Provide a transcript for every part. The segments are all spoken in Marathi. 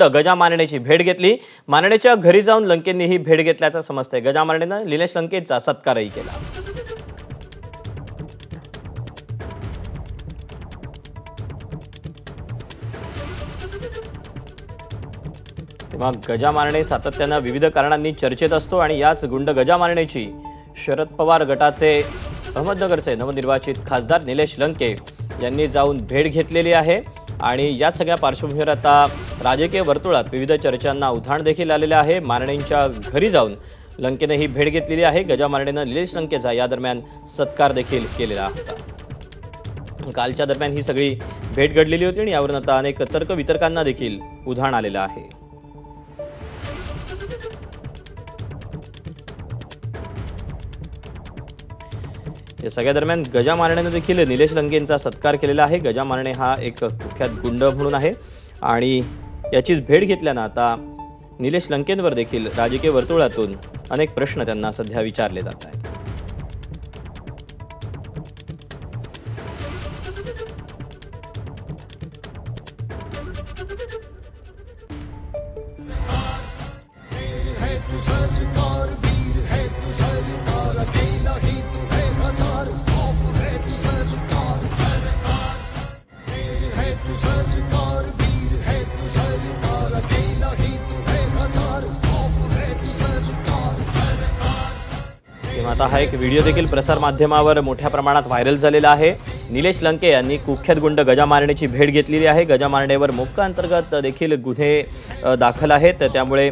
गजा मारण्याची भेट घेतली. मारण्याच्या घरी जाऊन लंकेंनी ही भेट घेतल्याचं समजतंय. गजा मानेनं निलेश लंकेचा सत्कारही केला. तेव्हा गजा मारणे सातत्यानं विविध कारणांनी चर्चेत असतो आणि याच गुंड गजा मारण्याची शरद पवार गटाचे अहमदनगरचे नवनिर्वाचित खासदार निलेश लंके यांनी जाऊन भेट घेतलेली आहे. आणि या सगळ्या पार्श्वभूमीवर आता राजकीय वर्तुळात विविध चर्चांना उधाण देखील आलेलं आहे. मारणेंच्या घरी जाऊन लंकेने ही भेट घेतलेली आहे. गजा मारणेनं निलेश लंकेचा या दरम्यान सत्कार देखील केलेला होता. कालच्या दरम्यान ही सगळी भेट घडलेली होती आणि यावरून आता अनेक तर्क वितरकांना देखील उधाण आलेलं आहे. या सगळ्या दरम्यान गजा मारण्यानं देखील निलेश लंकेंचा सत्कार केलेला आहे. गजा मारणे हा एक कुख्यात गुंड म्हणून आहे. आणि याचीच भेट घेतल्यानं आता निलेश लंकेंवर देखील राजकीय वर्तुळातून अनेक प्रश्न त्यांना सध्या विचारले जात आहेत. आता हा एक व्हिडिओ देखील प्रसारमाध्यमावर मोठ्या प्रमाणात व्हायरल झालेला आहे. निलेश लंके यांनी कुख्यात गुंड गजा भेट घेतलेली आहे. गजा मारण्यावर मोक्का अंतर्गत देखील गुन्हे दाखल आहेत. त्यामुळे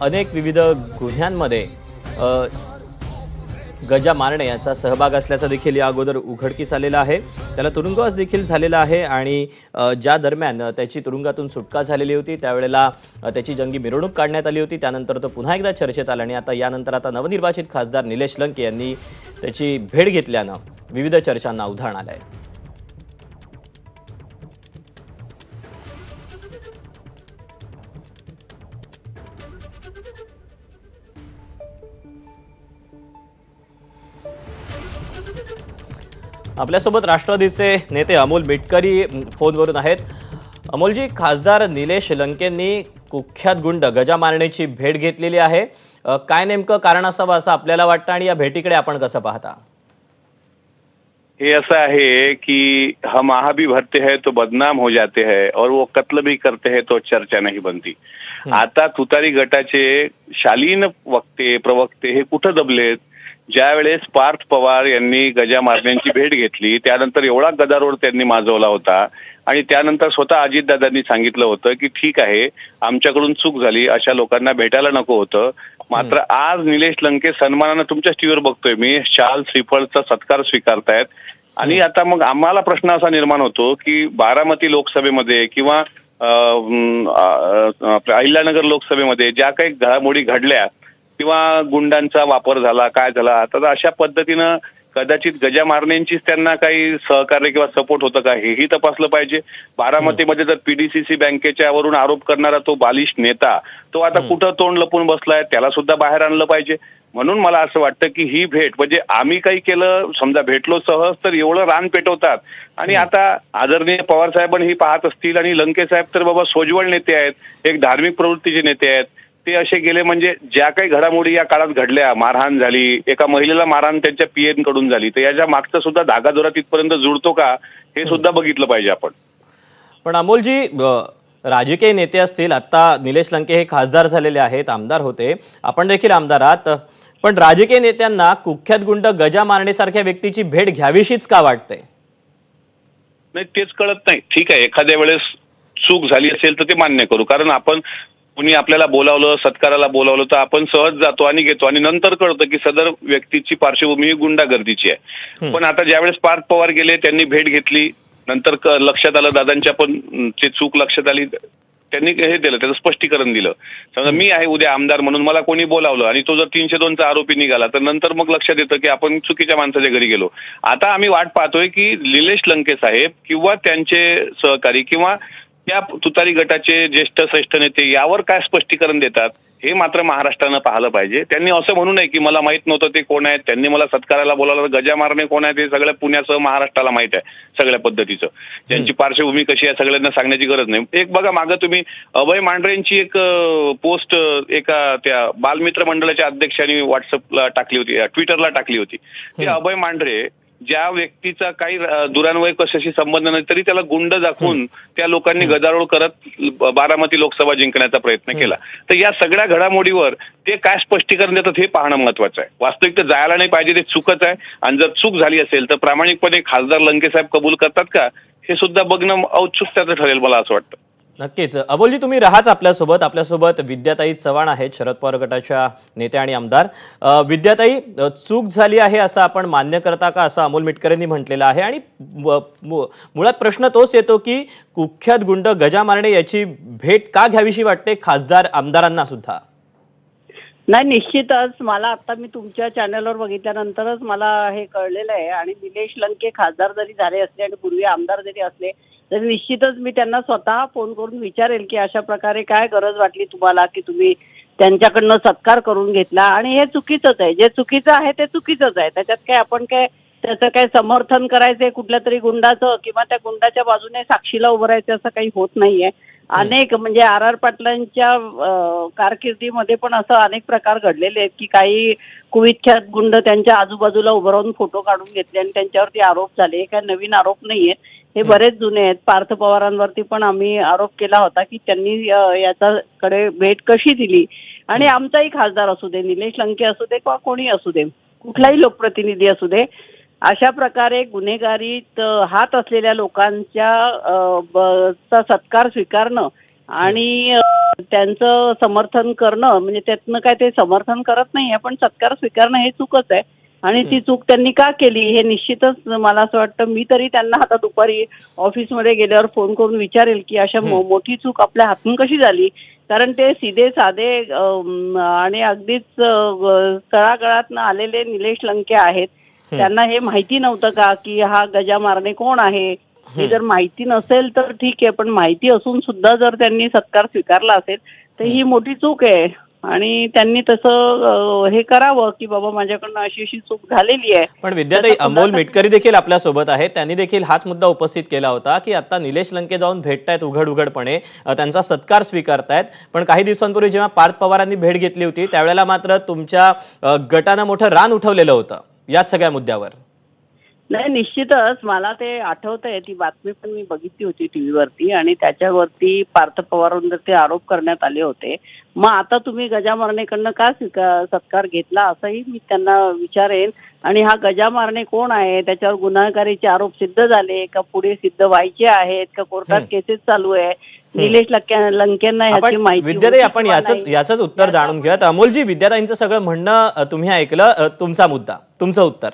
अनेक विविध गुन्ह्यांमध्ये गजा मारणे याचा सहभाग असल्याचा देखील या अगोदर उघडकीस आलेला आहे. त्याला तुरुंगवास देखील झालेला आहे आणि ज्या दरम्यान त्याची तुरुंगातून सुटका झालेली होती त्यावेळेला त्याची जंगी मिरवणूक काढण्यात आली होती. त्यानंतर तो पुन्हा एकदा चर्चेत आला आणि आता यानंतर आता नवनिर्वाचित खासदार निलेश लंके यांनी त्याची भेट घेतल्यानं विविध चर्चांना उधाण आलं आहे आपल्यासोबत राष्ट्रवादीचे नेते अमोल मिटकरी फोनवरून आहेत. अमोलजी खासदार निलेश लंकेंनी कुख्यात गुंड गजा मारण्याची भेट घेतलेली आहे. काय नेमकं कारण असावं असं आपल्याला वाटतं आणि या भेटीकडे आपण कसं पाहता? ये ऐसा है कि हम आहा भी भरते हैं तो बदनाम हो जाते हैं और वो कत्ल भी करते हैं तो चर्चा नहीं बनती. आता तुतारी गटाचे शालीन वक्ते प्रवक्ते हे कुठं दबलेत? ज्या वेळेस पार्थ पवार यांनी गजा मारण्यांची भेट घेतली त्यानंतर एवढा गदारोळ त्यांनी माजवला होता आणि त्यानंतर स्वतः अजितदादांनी सांगितलं होतं की ठीक आहे आमच्याकडून चूक झाली अशा लोकांना भेटायला नको होतं मात्र आज निलेश लंके सन्मानानं तुमच्याच टीव्हीवर बघतोय मी शाल श्रीफळचा सत्कार स्वीकारतायत आणि आता मग आम्हाला प्रश्न असा निर्माण होतो की बारामती लोकसभेमध्ये किंवा अहिल्यानगर लोकसभेमध्ये ज्या काही घडामोडी घडल्या किंवा गुंडांचा वापर झाला काय झाला तर अशा पद्धतीनं कदाचित गजा मारण्यांचीच त्यांना काही सहकार्य किंवा सपोर्ट होतं का हेही तपासलं पाहिजे. बारामतीमध्ये जर पीडीसीसी बँकेच्या वरून आरोप करणारा तो बालिश नेता तो आता कुठं तोंड लपून बसलाय त्याला सुद्धा बाहेर आणलं पाहिजे. म्हणून मला असं वाटतं की ही भेट म्हणजे आम्ही काही केलं समजा भेटलो सहज तर एवढं रान पेटवतात. आणि आता आदरणीय पवार साहेबांनी ही पाहत असतील आणि लंके साहेब तर बाबा सोज्वळ नेते आहेत एक धार्मिक प्रवृत्तीचे नेते आहेत. ते असे गेले म्हणजे ज्या काही घडामोडी या काळात घडल्या मारहाण झाली एका महिलेला मारहाण त्यांच्या पीएनकडून झाली तर याच्या मागचा सुद्धा धागादोरा तिथपर्यंत जुळतो का हे सुद्धा बघितलं पाहिजे आपण. पण अमोलजी राजकीय नेते असतील आता निलेश लंके हे खासदार झालेले आहेत आमदार होते. आपण देखील आमदार आहात. पण राजकीय नेत्यांना कुख्यात गुंड गजा मारण्यासारख्या व्यक्तीची भेट घ्यावीशीच का वाटते नाही तेच कळत नाही. ठीक आहे एखाद्या वेळेस चूक झाली असेल तर ते मान्य करू. कारण आपण कुणी आपल्याला बोलावलं सत्काराला बोलावलं तर आपण सहज जातो आणि घेतो. आणि नंतर कळतं की सदर व्यक्तीची पार्श्वभूमी ही गुंडागर्दीची आहे. पण आता ज्यावेळेस पार्थ पवार गेले त्यांनी भेट घेतली. नंतर लक्षात आलं दादांच्या पण ची चूक लक्षात आली. त्यांनी हे दिलं त्याचं स्पष्टीकरण दिलं. समजा मी आहे उद्या आमदार म्हणून मला कोणी बोलावलं आणि तो जर तीनशे दोनचा आरोपी निघाला तर नंतर मग लक्षात येतं की आपण चुकीच्या माणसाच्या घरी गेलो. आता आम्ही वाट पाहतोय की निलेश लंके साहेब किंवा त्यांचे सहकारी किंवा त्या तुतारी गटाचे ज्येष्ठ श्रेष्ठ नेते यावर काय स्पष्टीकरण देतात हे मात्र महाराष्ट्रानं पाहिलं पाहिजे. त्यांनी असं म्हणू नये की मला माहीत नव्हतं ते कोण आहेत. त्यांनी मला सत्काराला बोलावलं गजा मारणे कोण आहे ते सगळ्या पुण्यासह महाराष्ट्राला माहीत आहे सगळ्या पद्धतीचं. ज्यांची पार्श्वभूमी कशी आहे सगळ्यांना सांगण्याची गरज नाही. एक बघा मागं तुम्ही अभय मांढरेंची एक पोस्ट एका त्या बालमित्र मंडळाच्या अध्यक्षांनी व्हॉट्सअपला टाकली होती ट्विटरला टाकली होती. ते. अभय मांढरे ज्या व्यक्तीचा काही दुरान्वय कशाशी संबंध नाही तरी त्याला गुंड दाखवून त्या लोकांनी गदारोळ करत बारामती लोकसभा जिंकण्याचा प्रयत्न. केला. तर या सगळ्या घडामोडीवर ते काय स्पष्टीकरण देतात हे पाहणं महत्वाचं आहे. वास्तविक तर जायला नाही पाहिजे ते चूकच आहे. आणि जर चूक झाली असेल तर प्रामाणिकपणे खासदार लंके साहेब कबूल करतात का? हे सुद्धा बघणं औत्सुकत्याचं ठरेल मला असं वाटतं. नक्कीच. अबोलजी तुम्ही राहाच आपल्यासोबत. आपल्यासोबत विद्याताई चव्हाण आहेत शरद पवार गटाच्या नेत्या आणि आमदार. विद्याताई चूक झाली आहे असं आपण मान्य करता का असं अमोल मिटकरेंनी म्हटलेलं आहे? आणि मुळात प्रश्न तोच येतो की कुख्यात गुंड गजा मारणे याची भेट का घ्यावीशी वाटते खासदार आमदारांना सुद्धा? नाही निश्चितच. मला आता मी तुमच्या चॅनलवर बघितल्यानंतरच मला हे कळलेलं आहे. आणि निलेश लंके खासदार जरी झाले असले आणि पूर्वी आमदार जरी असले तर निश्चितच मी त्यांना स्वतः फोन करून विचारेल की अशा प्रकारे काय गरज वाटली तुम्हाला की तुम्ही त्यांच्याकडनं सत्कार करून घेतला. आणि हे चुकीचंच आहे. जे चुकीचं आहे ते चुकीचंच आहे. त्याच्यात काय आपण काय त्याचं काय समर्थन करायचंय कुठल्या तरी गुंडाचं किंवा त्या गुंडाच्या बाजूने साक्षीला उभं राहायचं असं काही होत नाहीये. अनेक म्हणजे आर आर पाटलांच्या कारकिर्दीमध्ये पण असं अनेक प्रकार घडलेले आहेत की काही कुविख्यात गुंड त्यांच्या आजूबाजूला उभं राहून फोटो काढून घेतले आणि त्यांच्यावरती आरोप झाले. हे काय नवीन आरोप नाहीये. हे बरेच जुने आहेत. पार्थ पवारांवरती पण आम्ही आरोप केला होता की त्यांनी याच्याकडे भेट कशी दिली? आणि आमचाही खासदार असू दे निलेश लंके असू दे किंवा कोणी असू दे कुठलाही लोकप्रतिनिधी असू दे अशा प्रकारे गुन्हेगारीत हात असलेल्या लोकांच्या चा सत्कार स्वीकारणं आणि त्यांचं समर्थन करणं म्हणजे त्यातनं काय ते समर्थन करत नाही पण सत्कार स्वीकारणं हे चूकच आहे. आणि ती चूक त्यांनी का केली हे निश्चितच मला असं वाटतं मी तरी त्यांना आता दुपारी ऑफिसमध्ये गेल्यावर फोन करून विचारेल की अशा मो- मोठी चूक आपल्या हातून कशी झाली? कारण ते सीधे साधे आणि अगदीच तळागळातनं आलेले निलेश लंके आहेत. त्यांना हे माहिती नव्हतं का की हा गजा मारणे कोण आहे? हे जर माहिती नसेल तर ठीक आहे पण माहिती असून सुद्धा जर त्यांनी सत्कार स्वीकारला असेल तर ही मोठी चूक आहे. आणि त्यांनी तसं हे करावं की बाबा माझ्याकडनं अशी अशी चूक झालेली आहे. पण विद्याताई पुन्हा अमोल मिटकरी देखील आपल्यासोबत आहेत. त्यांनी देखील हाच मुद्दा उपस्थित केला होता की आता निलेश लंके जाऊन भेटतायत उघड उघडपणे. त्यांचा सत्कार स्वीकारतायत. पण काही दिवसांपूर्वी जेव्हा पार्थ पवारांनी भेट घेतली होती त्यावेळेला मात्र तुमच्या गटानं मोठं रान उठवलेलं होतं. याच सगळ्या मुद्द्यावर. नाही निश्चितच. मला ते आठवतंय. ती बातमी पण मी बघितली होती टीव्हीवरती आणि त्याच्यावरती पार्थ पवारांवर ते आरोप करण्यात आले होते. मग आता तुम्ही गजा मारणेकडनं का स्वीकार सत्कार घेतला असंही मी त्यांना विचारेन. आणि हा गजा मारणे कोण आहे? त्याच्यावर गुन्हेगारीचे आरोप सिद्ध झाले का? पुढे सिद्ध व्हायचे आहेत का? कोर्टात. केसेस चालू आहे. निलेश लंके- लंकेंना आपण माहिती होती आपण याच? याचंच उत्तर जाणून घेऊयात. अमोलजी विद्याताईंचं सगळं म्हणणं तुम्ही ऐकलं. तुमचा मुद्दा. तुमचं उत्तर.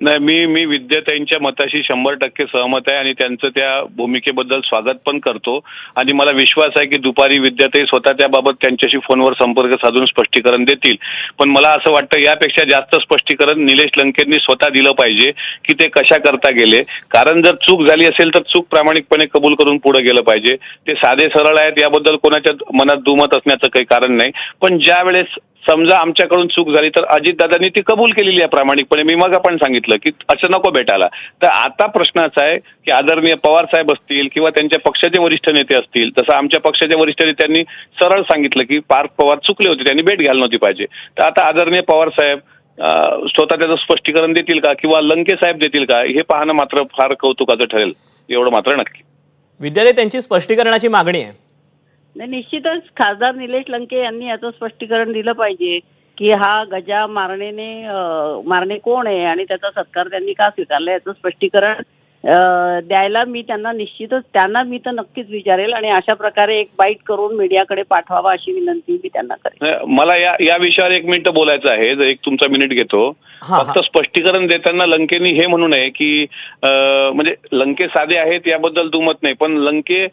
नाही मी मी विद्याताईंच्या मताशी शंभर टक्के सहमत आहे आणि त्यांचं त्या भूमिकेबद्दल स्वागत पण करतो. आणि मला विश्वास आहे की दुपारी विद्याताई स्वतः त्याबाबत त्यांच्याशी फोनवर संपर्क साधून स्पष्टीकरण देतील. पण मला असं वाटतं यापेक्षा जास्त स्पष्टीकरण निलेश लंकेंनी स्वतः दिलं पाहिजे की ते कशा करता गेले. कारण जर चूक झाली असेल तर चूक प्रामाणिकपणे कबूल करून पुढे गेलं पाहिजे. ते साधे सरळ आहेत याबद्दल कोणाच्या मनात दुमत असण्याचं काही कारण नाही. पण ज्या वेळेस समजा आमच्याकडून चूक झाली तर अजितदादांनी ती कबूल केलेली आहे प्रामाणिकपणे. मी मग आपण सांगितलं की असं नको भेटायला. तर आता प्रश्न असा आहे की आदरणीय पवार साहेब असतील किंवा त्यांच्या पक्षाचे वरिष्ठ नेते असतील तसं आमच्या पक्षाच्या वरिष्ठ नेत्यांनी सरळ सांगितलं की पार्थ पवार चुकले होते त्यांनी भेट घ्यायला नव्हती पाहिजे. तर आता आदरणीय पवार साहेब स्वतः त्याचं स्पष्टीकरण देतील का किंवा लंके साहेब देतील का हे पाहणं मात्र फार कौतुकाचं ठरेल. एवढं मात्र नक्की. विद्यालय त्यांची स्पष्टीकरणाची मागणी आहे. नाही निश्चितच खासदार निलेश लंके यांनी याचं स्पष्टीकरण दिलं पाहिजे की हा गजा मारणेने मारणे कोण आहे आणि त्याचा सत्कार त्यांनी का स्वीकारला याचं स्पष्टीकरण द्यायला मी त्यांना निश्चितच त्यांना मी तर नक्कीच विचारेल आणि अशा प्रकारे एक बाईट करून मीडियाकडे पाठवावा अशी विनंती मी त्यांना करेन नाही, मला या या विषयावर एक मिनिट बोलायचं आहे जर एक तुमचा मिनिट घेतो. फक्त स्पष्टीकरण देताना लंकेनी हे म्हणू नये की म्हणजे लंके साधे आहेत याबद्दल दुमत नाही पण लंके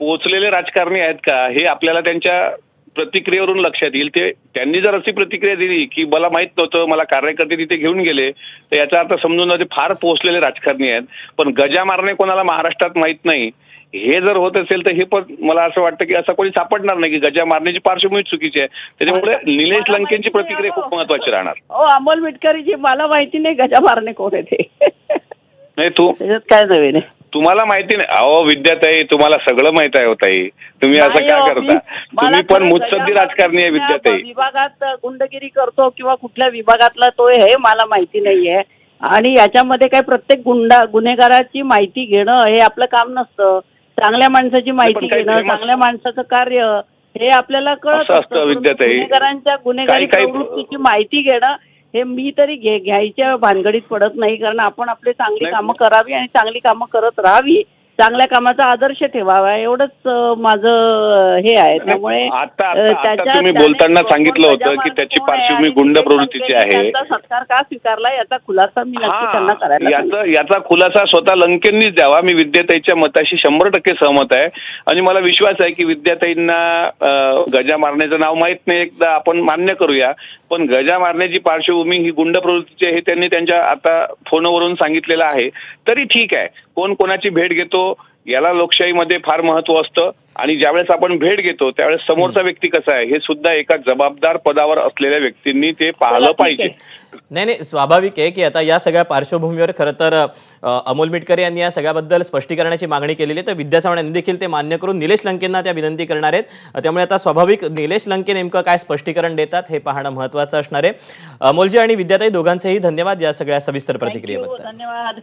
पोचलेले राजकारणी आहेत का? हे आपल्याला त्यांच्या प्रतिक्रियेवरून लक्षात येईल. ते त्यांनी जर अशी प्रतिक्रिया दिली की मला माहीत नव्हतं मला कार्यकर्ते तिथे घेऊन गेले तर याचा अर्थ समजून जाते फार पोचलेले राजकारणी आहेत. पण गजा मारणे कोणाला महाराष्ट्रात माहीत नाही. हे जर होत असेल तर हे पण मला असं वाटतं की असं कोणी सापडणार नाही की गजा मारण्याची पार्श्वभूमी चुकीची आहे. त्याच्यामुळे निलेश लंकेंची प्रतिक्रिया नाही, खूप महत्वाची राहणार. हो अमोल मिटकरीजी मला माहिती नाही गजा मारणे कोण आहे ते नाही तू? त्याच्यात काय नवीन आहे? तुम्हाला माहिती नाही. अहो विद्याताई तुम्हाला सगळं माहीत आहे हो ताई. तुम्ही असं नाही का हो, करता? मला तुम्ही पण खरं मुत्सद्दी राजकारणी आहे विद्याताई. विभागात गुंडगिरी करतो किंवा कुठल्या विभागातला तो आहे हे मला माहिती नाहीये. आणि याच्यामध्ये काय प्रत्येक गुंडा गुन्हेगाराची माहिती घेणं हे आपलं काम नसतं. चांगल्या माणसाची माहिती काही घेणं चांगल्या माणसाचं कार्य हे आपल्याला कळत असं असतं, विद्याताई. गुन्हेगारांच्या गुन्हेगारी काही- काही- प्रवृत्तीची माहिती घेणं हे मी तरी घे घ्यायच्या भानगडीत पडत नाही कारण आपण आपली चांगली. कामं करावी आणि चांगली कामं करत राहावी चांगल्या कामाचा आदर्श ठेवावा एवढंच माझं हे आहे. त्यामुळे आता- तुम्ही बोलताना सांगितलं होतं की त्याची पार्श्वभूमी गुंड प्रवृत्तीची आहे. सत्कार का स्वीकारला याचा खुलासा मी नक्की त्यांना करायला. याचा याचा खुलासा स्वतः लंकेंनीच द्यावा. मी विद्याताईच्या मताशी शंभर टक्के सहमत आहे. आणि मला विश्वास आहे की विद्याताईंना गजा मारण्याचं नाव माहीत नाही. एकदा आपण मान्य करूया. पण गजा मारण्याची पार्श्वभूमी ही गुंड प्रवृत्तीची आहे हे त्यांनी त्यांच्या आता फोनवरून सांगितलेलं आहे. तरी ठीक आहे. कोण कोणाची भेट घेतो याला लोकशाहीमध्ये फार महत्त्व असतं. आणि ज्यावेळेस आपण भेट घेतो त्यावेळेस समोरचा व्यक्ती कसा आहे हे सुद्धा एका जबाबदार पदावर असलेल्या व्यक्तींनी ते पाहिलं चला, ठीक पाहिजे. नाही नाही स्वाभाविक आहे की आता या सगळ्या पार्श्वभूमीवर खरं तर अमोल मिटकर यांनी या सगळ्याबद्दल स्पष्टीकरणाची मागणी केलेली आहे. तर विद्या चव्हाण यांनी देखील ते मान्य करून निलेश लंकेंना त्या विनंती करणार आहेत. त्यामुळे आता स्वाभाविक निलेश लंके नेमकं काय स्पष्टीकरण देतात हे पाहणं महत्त्वाचं असणार आहे. अमोलजी आणि विद्याताई दोघांचेही धन्यवाद या सगळ्या सविस्तर प्रतिक्रियेबद्दल. धन्यवाद.